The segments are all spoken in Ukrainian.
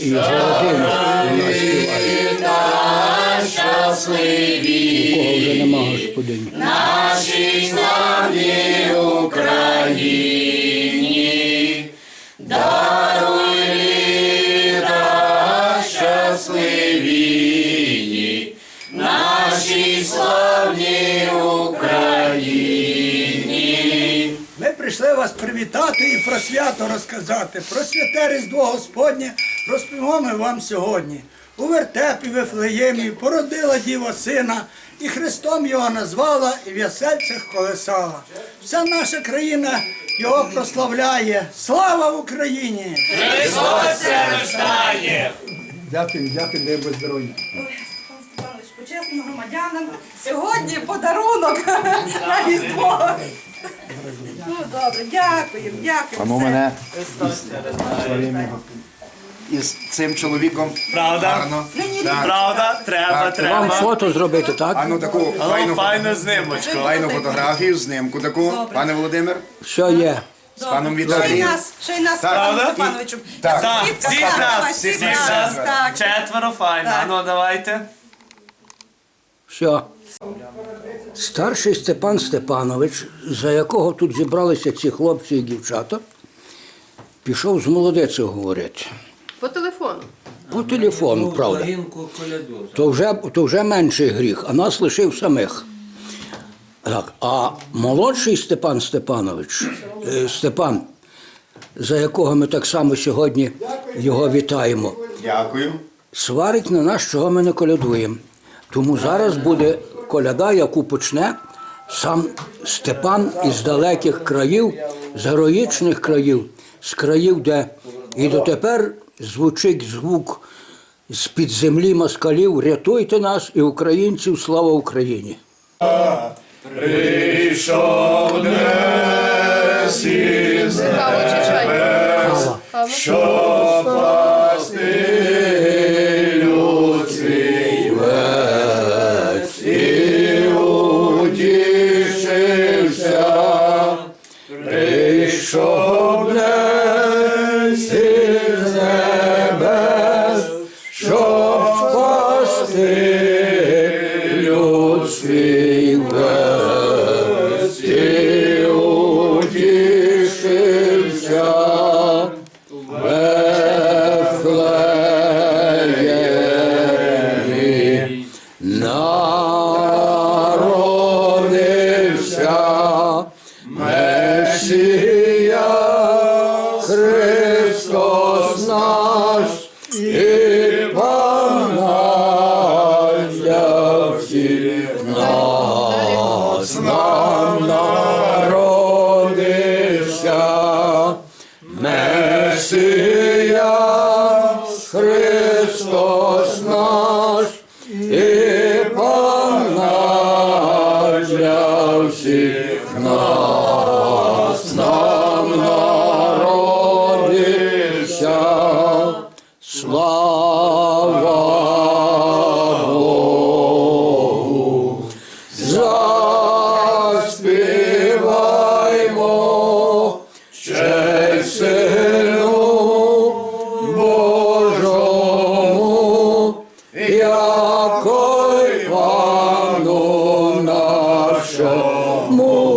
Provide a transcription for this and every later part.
і його родина. Вона співає. та щасливі. Кого вже нема господині. нашій славній Україні, даруй літа щасливі, нашій славній Україні. Ми прийшли вас привітати і про свято розказати. Про святе Різдво Господнє розповімо ми вам сьогодні. У вертепі Вифлеємі породила діва сина, і Христом його назвала, і в ясельцях колесала. Вся наша країна його прославляє. Слава Україні! Христос рождає! Дякую, дякую, дай Бог здоров'я. Почесним громадянам сьогодні подарунок на Різдво. Ну добре, дякуємо, дякуємо. А ну все. мене із цим чоловіком Правда? гарно. Так. Правда? Треба, Так, Вам треба. фото зробити, так? А ну таку файну, файну знимочку. файну фотографію, знимку таку. Пане Володимир, Що є? з паном Ще й Віталієм. нас, ще й нас, Так. Степаном Правда? Степановичем. Так. Так, Сітка всіх нас, всіх всіх нас, нас. так. Четверо файно. Так. Ну давайте. Що? Старший Степан Степанович, за якого тут зібралися ці хлопці і дівчата, пішов з молодецею говорити. По телефону. По телефону, правда. То вже, то вже менший гріх, а нас лишив самих. Так, а молодший Степан Степанович, е, Степан, за якого ми так само сьогодні його вітаємо, Дякую. сварить на нас, чого ми не колядуємо. Тому зараз буде коляда, яку почне сам Степан із далеких країв, з героїчних країв, з країв, де і дотепер звучить звук з-під землі москалів Рятуйте нас і українців, слава Україні! Прийшов десь із небес, чи народився слава Богу. Заспіваймо честь Сину Божому, якой Пану нашому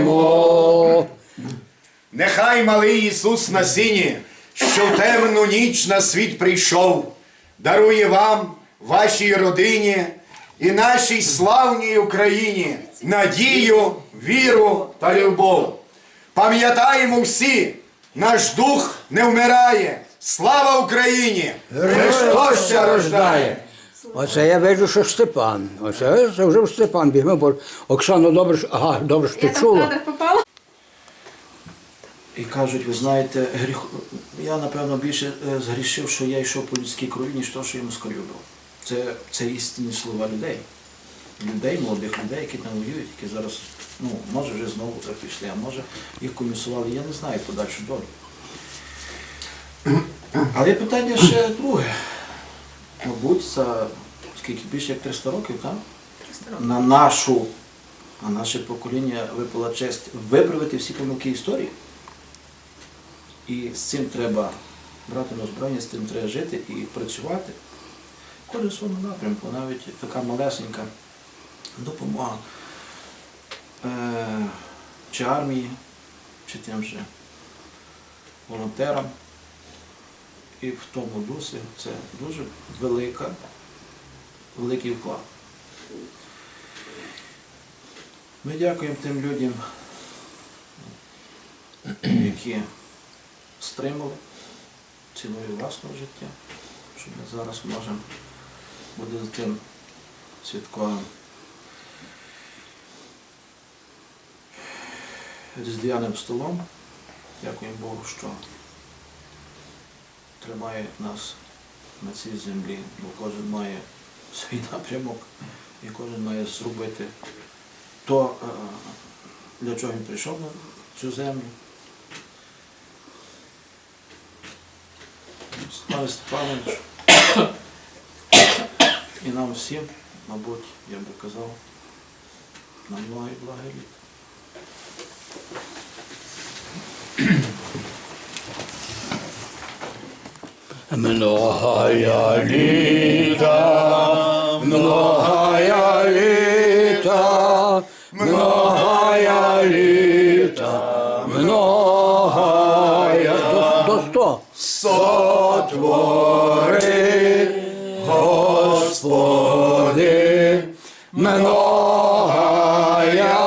віддаймо. Нехай малий Ісус на сіні, що в темну ніч на світ прийшов, дарує вам, вашій родині і нашій славній Україні надію, віру та любов. Пам'ятаємо всі, наш дух не вмирає. Слава Україні! Христос ся рождає. Оце я бачу, що Степан. Оце це вже Степан бігме, бо Оксана добре, що- ага, добре, що ти чула. попала? І кажуть, ви знаєте, гріх... я напевно більше е, згрішив, що я йшов по людській крові, ніж то, що я москалю дав. Це, це істинні слова людей. Людей, молодих людей, які там воюють, які зараз, ну, може вже знову так пішли, а може їх комісували, я не знаю подальшу долю. Але питання ще друге. Мабуть, за скільки більше як 300 років, так? На нашу, на наше покоління випала честь виправити всі помилки історії. І з цим треба брати на озброєння, з цим треба жити і працювати. Кожен своєму напрямку, навіть така малесенька допомога е, чи армії, чи тим же волонтерам. І в тому дусі це дуже велика, великий вклад. Ми дякуємо тим людям, які стримали ціною власного життя, що ми зараз можемо бути за тим святковим різдвяним столом. Дякуємо Богу, що тримає нас на цій землі, бо кожен має свій напрямок і кожен має зробити то, е, для чого він прийшов на цю землю. Слава Степанович і нам всім, мабуть, я би казав, на много і благе Многая літа, многая літа, многая літа, многая До, сто. сотвори, Господи, многая,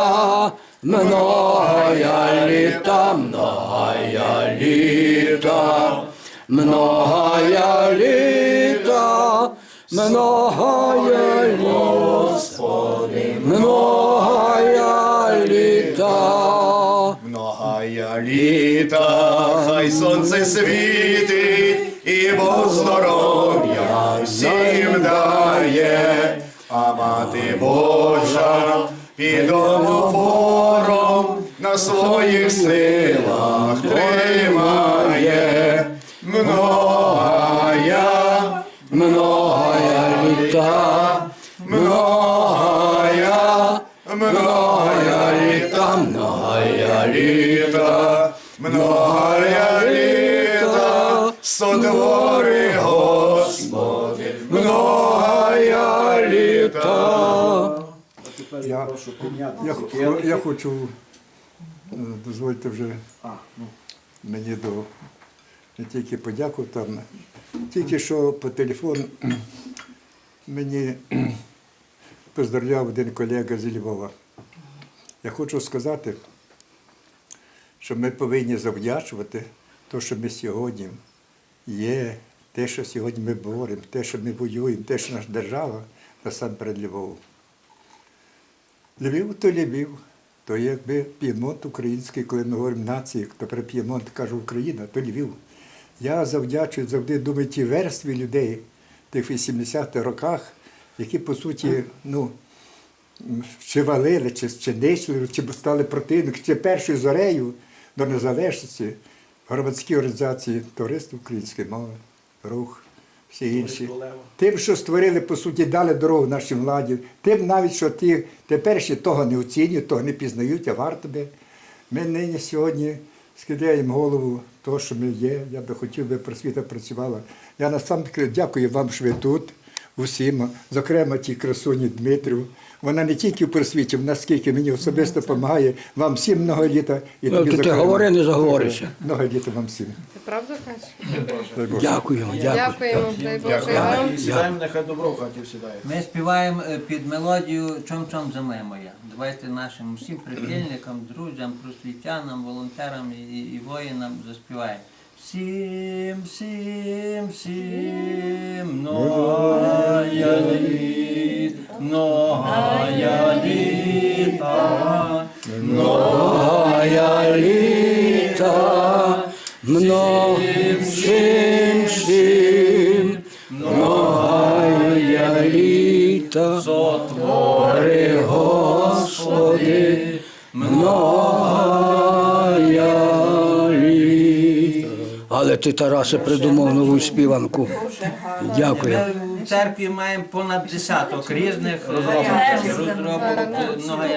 многая літа, многая літа, многая літа, многая Господи, многая літа. Многая літа, хай сонце світить, і Бог здоров'я всім дає, а мати Божа під домофором на своїх силах сотвори Господи, многая літа. А тепер Я, я, я хочу, е, дозвольте вже ну. мені до не тільки подяку там, тільки що по телефону мені поздравляв один колега зі Львова. Я хочу сказати, що ми повинні завдячувати те, що ми сьогодні є, те, що сьогодні ми боремо, те, що ми воюємо, те, що наша держава насамперед Львову. Львів то Львів, то якби П'ємонт український, коли ми говоримо нації, хто про П'ємонт каже Україна, то Львів. Я завдячую завжди думаю ті верстві людей тих 80-х роках, які по суті, ну, чи валили, чи, чи нищили, чи стали противники, чи першою зорею до незалежності громадські організації, товариство української мови, рух, всі інші. Тим, що створили, по суті, дали дорогу нашій владі, тим навіть, що ті теперішні того не оцінюють, того не пізнають, а варто би. Ми нині сьогодні скидаємо голову того, що ми є. Я би хотів, би просвіта працювала. Я насамперед дякую вам, що ви тут, усім, зокрема тій красуні Дмитрію. Вона не тільки в просвіті, вона скільки мені особисто допомагає. Вам всім много літа. І Ну, тобі, ти- зокрема, говори, не заговоришся. Много літа вам всім. Ти правда кажеш? Дякуємо, дякую. Дякуємо, сідаємо, нехай добро в хаті сідає. Ми співаємо е, під мелодію Чом чом земля моя. Давайте нашим всім прихильникам, друзям, просвітянам, волонтерам і, і воїнам заспіваємо. Всім, всім, всім, многая літ, многая літа, Многая літа, многим всім, всім, многая літа, сотвори, Господи, ти, Тарасе, придумав нову співанку. Дякую. В церкві маємо понад десяток різних розробок, розробок